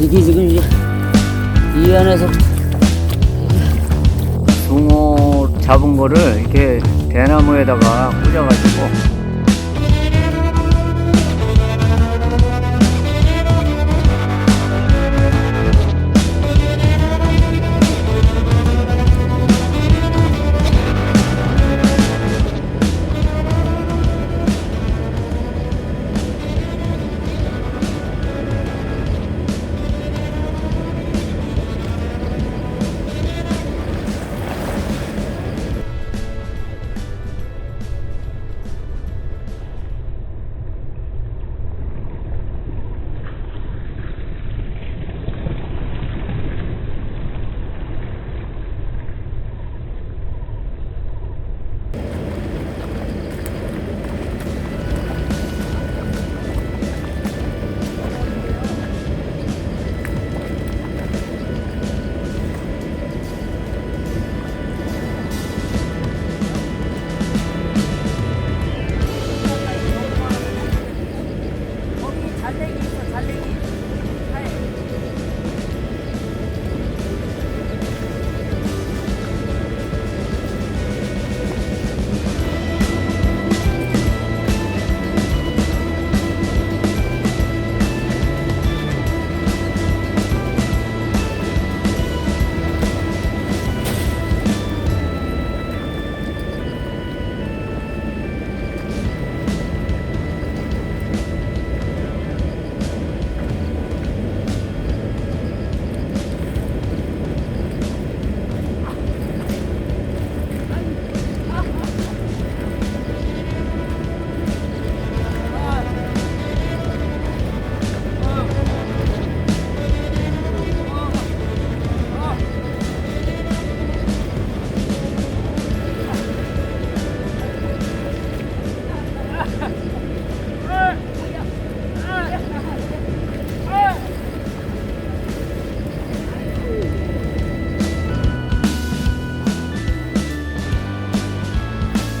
이게 지금 이, 이 안에서 붕어 잡은 거를 이렇게 대나무에다가 꽂아가지고 거기 잘래기 있어 잘래기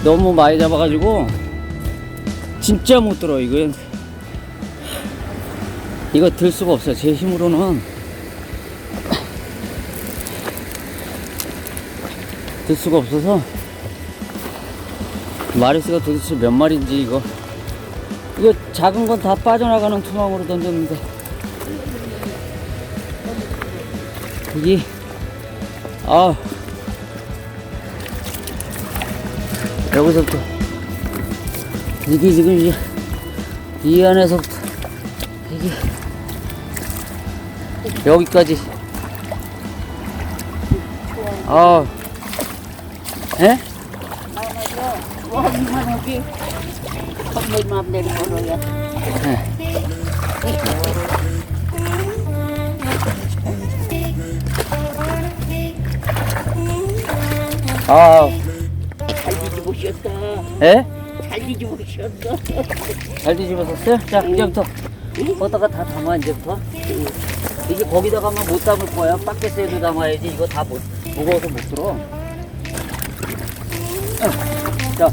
너무 많이 잡아가지고 진짜 못 들어 이거. 이거 들 수가 없어요 제 힘으로는. 들 수가 없어서. 마리스가 도대체 몇 마리인지 이거. 이거 작은 건 다 빠져나가는 투망으로 던졌는데. 이게 아 여기서부터. 이게 지금 이, 이 안에서부터. 이게. 여기까지. 아. 맘대로 걸어야 아 잘 뒤집으셨다 에? 잘 뒤집으셨어 잘 뒤집어졌어요? 자 이제부터 거기다가 다 담아 이제부터 이게 거기다가만 못 담을 거야 밖에서도 담아야지 이거 다 못, 무거워서 못 들어 자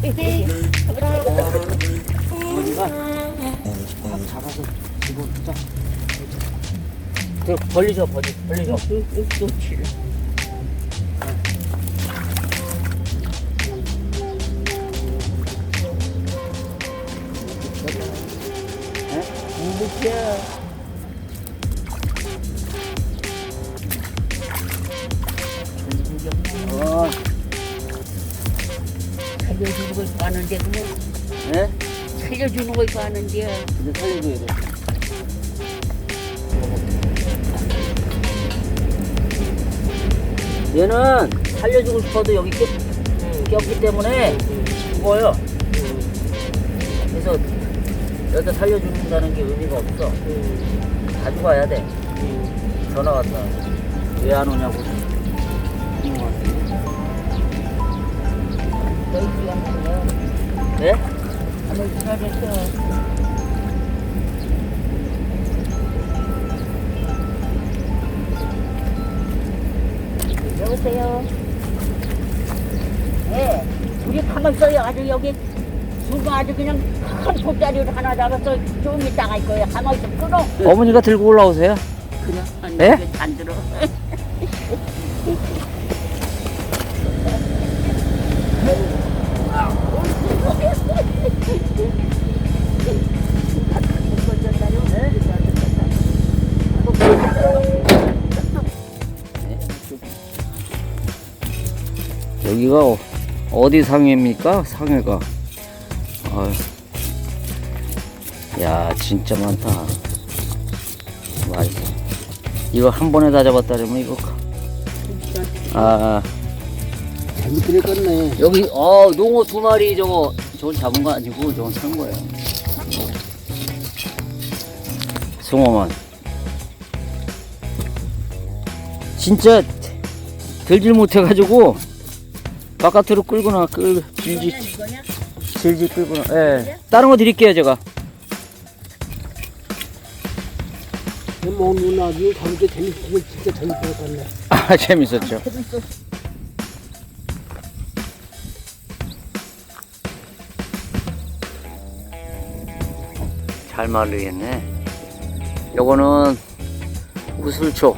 어머니가 꽉 잡아서 집어주자 저 벌리죠 벌리 벌리죠 놓치를 어, 살려주는 걸 좋아하는데 그거 예? 살려주는 걸 좋아하는데 근데 살려줘야 돼 얘는 살려주고 싶어도 여기 껴, 꼈기 때문에 죽어요 그래서 여기다 살려준다는 게 의미가 없어. 가지고 와야 돼. 전화 왔다. 왜 안 오냐고. 너희 귀한 거야 네? 아무 잘했어 여보세요? 네. 우리 가만 있어요. 아주 여기 수가 아주 그냥 큰 돗자리를 하나 잡아서 좀 이따가 할 거예요 가만 있어 끊어 어머니가 들고 올라오세요 그래. 아니, 예? 이게 안 들어. 여기가 어- 어디 상해입니까? 상해가. 아유. 야, 진짜 많다. 맛있어. 이거 한 번에 다 잡았다면 이거. 아, 재밌게 껐네. 여기, 어, 농어 두 마리 저거, 저건 잡은 거 아니고, 저건 산 거예요. 송어만. 진짜 들질 못해가지고, 바깥으로 끌거나, 끌, 이거냐? 질질 끌거나, 예. 다른 거 드릴게요, 제가. 뭐 누나 진짜. 아, 재밌었죠. 잘 마르겠네. 요거는 우슬초.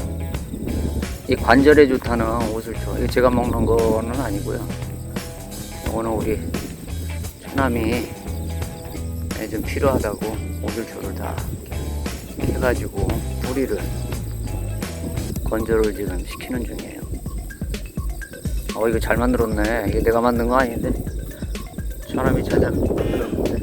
이 관절에 좋다는 우슬초. 이거 제가 먹는 거는 아니고요. 요거는 우리 처남이 좀 필요하다고 우슬초를 다 해가지고 뿌리를 건조를 지금 시키는 중이에요. 어 이거 잘 만들었네. 이게 내가 만든 거 아닌데 사람이 찾아 만들었는데